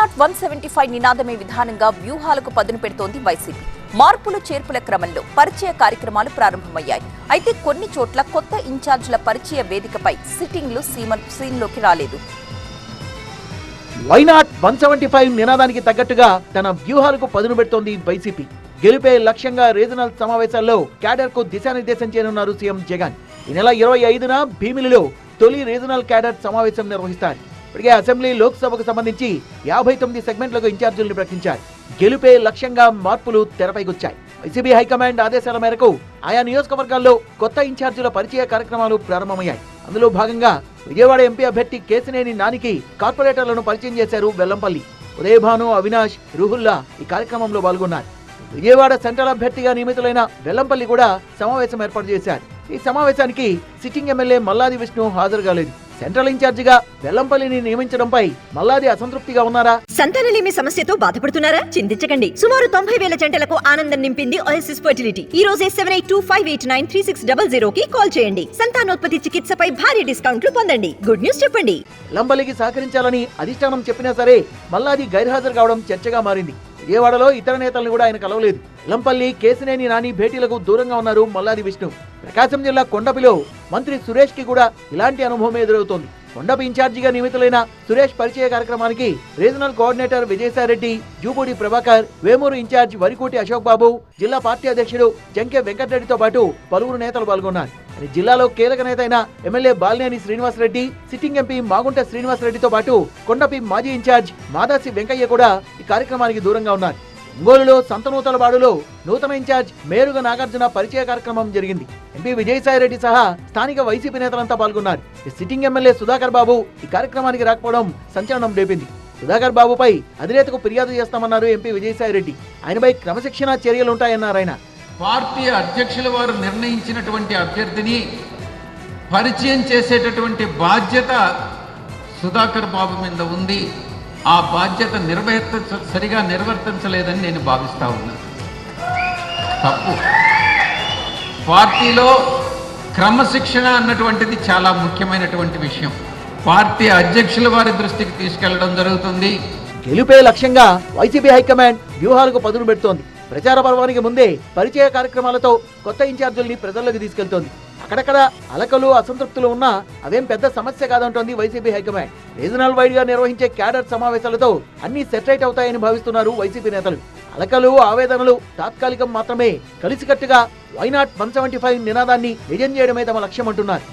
Not one seventy five నినాదమే విధానంగా వ్యూహాలకు పదును పెడుతోంది వైసీపీ. మార్పులు చేర్పుల క్రమంలో పరిచయ కార్యక్రమాలు ప్రారంభమయ్యాయి. అయితే కొన్ని చోట్ల కొత్త ఇన్ఛార్జీల పరిచయ వేదికపై సిట్టింగ్లు సీమ సీన్లోకి రాలేదు. Why not one seventy five నినాదానికి తగ్గట్టుగా తన వ్యూహాలకు పదును పెడుతోంది వైసీపీ. గెలిపే లక్ష్యంగా రీజనల్ సమావేశాల్లో క్యాడర్కు దిశానిర్దేశం చేయనున్నారు సీఎం జగన్. ఈ నెల ఇరవై ఐదున భీమిలిలో తొలి రీజనల్ క్యాడర్ సమావేశం నిర్వహిస్తారు. ఇప్పటికే అసెంబ్లీ లోక్సభకు సంబంధించి యాభై తొమ్మిది సెగ్మెంట్లకు ఇన్ఛార్జీలను ప్రకటించారు. గెలుపే లక్ష్యంగా మార్పులు తెరపైకొచ్చాయి వైసీబీ హైకమాండ్ ఆదేశాల మేరకు ఆయా నియోజకవర్గాల్లో కొత్త ఇన్ఛార్జీల పరిచయ కార్యక్రమాలు ప్రారంభమయ్యాయి. అందులో భాగంగా విజయవాడ ఎంపీ అభ్యర్థి కేసినేని నానికి కార్పొరేటర్లను పరిచయం చేశారు వెల్లంపల్లి. ఉదయభాను అవినాష్ రుహుల్లా ఈ కార్యక్రమంలో పాల్గొన్నారు. విజయవాడ సెంట్రల్ అభ్యర్థిగా నియమితులైన వెల్లంపల్లి కూడా సమావేశం ఏర్పాటు చేశారు. ఈ సమావేశానికి సిట్టింగ్ ఎమ్మెల్యే మల్లాది విష్ణు హాజరు కాలేదు. సెంట్రల్ ఇన్ఛార్జిగా వెల్లంపల్లిని నియమించడంపై మల్లాది అసంతృప్తిగా ఉన్నారా? సంతానలేమి సమస్యతో బాధపడుతున్నారా? చింతించకండి. సుమారు తొంభై వేల జంటలకు ఆనందం నింపింది ఓఎస్ఎస్ ఫర్టిలిటీ ఈ రోజే seven eight two five eight nine three six double zero కి కాల్ చేయండి. సంతానోత్పత్తి చికిత్సపై భారీ డిస్కౌంట్లు పొందండి. గుడ్ న్యూస్ చెప్పండి. వెల్లంపల్లికి సహకరించాలని అధిష్టానం చెప్పినా సరే మల్లాది గైర్హాజరు కావడం చర్చగా మారింది. విజయవాడలో ఇతర నేతలను కూడా ఆయన కలవలేదు. లంపల్లి కేసినేని నాని భేటీలకు దూరంగా ఉన్నారు మల్లాది విష్ణు. ప్రకాశం జిల్లా కొండపిలో మంత్రి సురేష్కి కూడా ఇలాంటి అనుభవం ఎదురవుతోంది. కొండపి ఇన్ఛార్జిగా నియమితులైన సురేష్ పరిచయ కార్యక్రమానికి regional coordinator Vijayasai Reddy Jupudi Prabhakar Vemuru incharge Varikoti Ashok Babu జిల్లా పార్టీ అధ్యక్షుడు జంకే వెంకటరెడ్డితో పాటు పలువురు నేతలు పాల్గొన్నారు. జిల్లాలో కీలక నేత అయిన MLA Balineni Srinivasa Reddy sitting MP Magunta శ్రీనివాసరెడ్డితో పాటు కొండపి మాజీ ఇన్ఛార్జ్ మాదాసి వెంకయ్య కూడా ఈ కార్యక్రమానికి దూరంగా ఉన్నారు. ఒంగోలులో సంతనూతలవాడులో నూతన ఇన్ఛార్జ్ మేరుగ నాగార్జున పరిచయ కార్యక్రమం జరిగింది. ఎంపీ విజయసాయిరెడ్డి సహా స్థానిక వైసీపీ నేతలంతా పాల్గొన్నారు. సిట్టింగ్ ఎమ్మెల్యే సుధాకర్ బాబు ఈ కార్యక్రమానికి రాకపోవడం సంచలనం రేపింది. సుధాకర్ బాబుపై అధినేతకు ఫిర్యాదు చేస్తామన్నారు ఎంపీ విజయసాయిరెడ్డి. ఆయనపై క్రమశిక్షణ చర్యలుంటాయన్నారు ఆయన. పార్టీ అధ్యక్షుల వారు నిర్ణయించినటువంటి అభ్యర్థిని పరిచయం చేసేటటువంటి బాధ్యత సుధాకర్ బాబు మీద ఉంది. ఆ బాధ్యత నిర్వర్త సరిగా నిర్వర్తించలేదని నేను భావిస్తా ఉన్నా. తప్పు. పార్టీలో క్రమశిక్షణ అన్నటువంటిది చాలా ముఖ్యమైనటువంటి విషయం. పార్టీ అధ్యక్షుల వారి దృష్టికి తీసుకెళ్ళడం జరుగుతుంది. గెలుపే లక్ష్యంగా వైసీపీ హైకమాండ్ వ్యూహాలకు పదును పెడుతోంది. ప్రచార పర్వానికి ముందే పరిచయ కార్యక్రమాలతో కొత్త ఇన్ఛార్జీల్ని ప్రజల్లోకి తీసుకెళ్తోంది. అక్కడక్కడ అలకలు అసంతృప్తులు ఉన్నా అదేం పెద్ద సమస్య కాదంటోంది వైసీపీ హైకమాండ్. రీజనల్ వైడ్గా నిర్వహించే క్యాడర్ సమావేశాలతో అన్ని సెటరైట్ అవుతాయని భావిస్తున్నారు వైసీపీ నేతలు. అలకలు ఆవేదనలు తాత్కాలికం మాత్రమే కలిసికట్టుగా వైనాట్ వన్ సెవెంటీ ఫైవ్ నినాదాన్ని నిజం చేయడమే తమ లక్ష్యం అంటున్నారు.